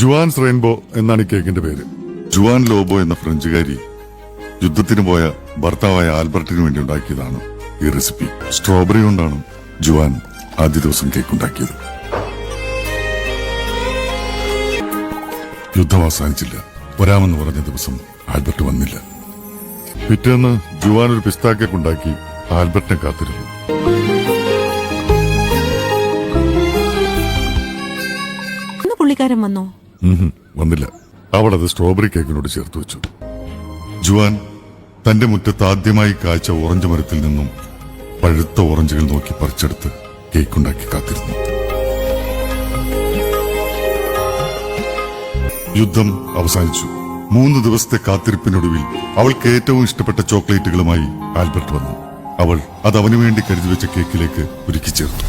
Juan's rainbow എന്നാണ് ഈ കേക്കിന്റെ പേര്. ജുവാൻ ലോബോ എന്ന ഫ്രഞ്ചുകാരി യുദ്ധത്തിന് പോയ ഭർത്താവായ ആൽബർട്ടിന് വേണ്ടി ഉണ്ടാക്കിയതാണ് ഈ റെസിപ്പി. സ്ട്രോബെറി കൊണ്ടാണ് ജുവാൻ ആദ്യ ദിവസം കേക്ക് ഉണ്ടാക്കിയത്. യുദ്ധം അവസാനിച്ചില്ല. വരാമെന്ന് പറഞ്ഞ ദിവസം ആൽബർട്ട് വന്നില്ല. പിറ്റേന്ന് ജുവാൻ ഒരു പിസ്താ കേക്ക് ഉണ്ടാക്കി ആൽബർട്ടിനെ കാത്തിരുന്നു. പുള്ളിക്കാരൻ വന്നോ? വന്നില്ല. അവൾ അത് സ്ട്രോബെറി കേക്കിനോട് ചേർത്ത് വെച്ചു. ജുവാൻ തന്റെ മുറ്റത്ത് ആദ്യമായി കാഴ്ച ഓറഞ്ച് മരത്തിൽ നിന്നും പഴുത്ത ഓറഞ്ചുകൾ നോക്കി പറിച്ചെടുത്ത് കേക്കുണ്ടാക്കി കാത്തിരുന്നു. യുദ്ധം അവസാനിച്ചു. മൂന്ന് ദിവസത്തെ കാത്തിരിപ്പിനൊടുവിൽ അവൾക്ക് ഏറ്റവും ഇഷ്ടപ്പെട്ട ചോക്ലേറ്റുകളുമായി ആൽബർട്ട് വന്നു. അവൾ അത് അവനു വേണ്ടി കരുതി വെച്ച കേക്കിലേക്ക് ഒരുക്കി ചേർത്തു.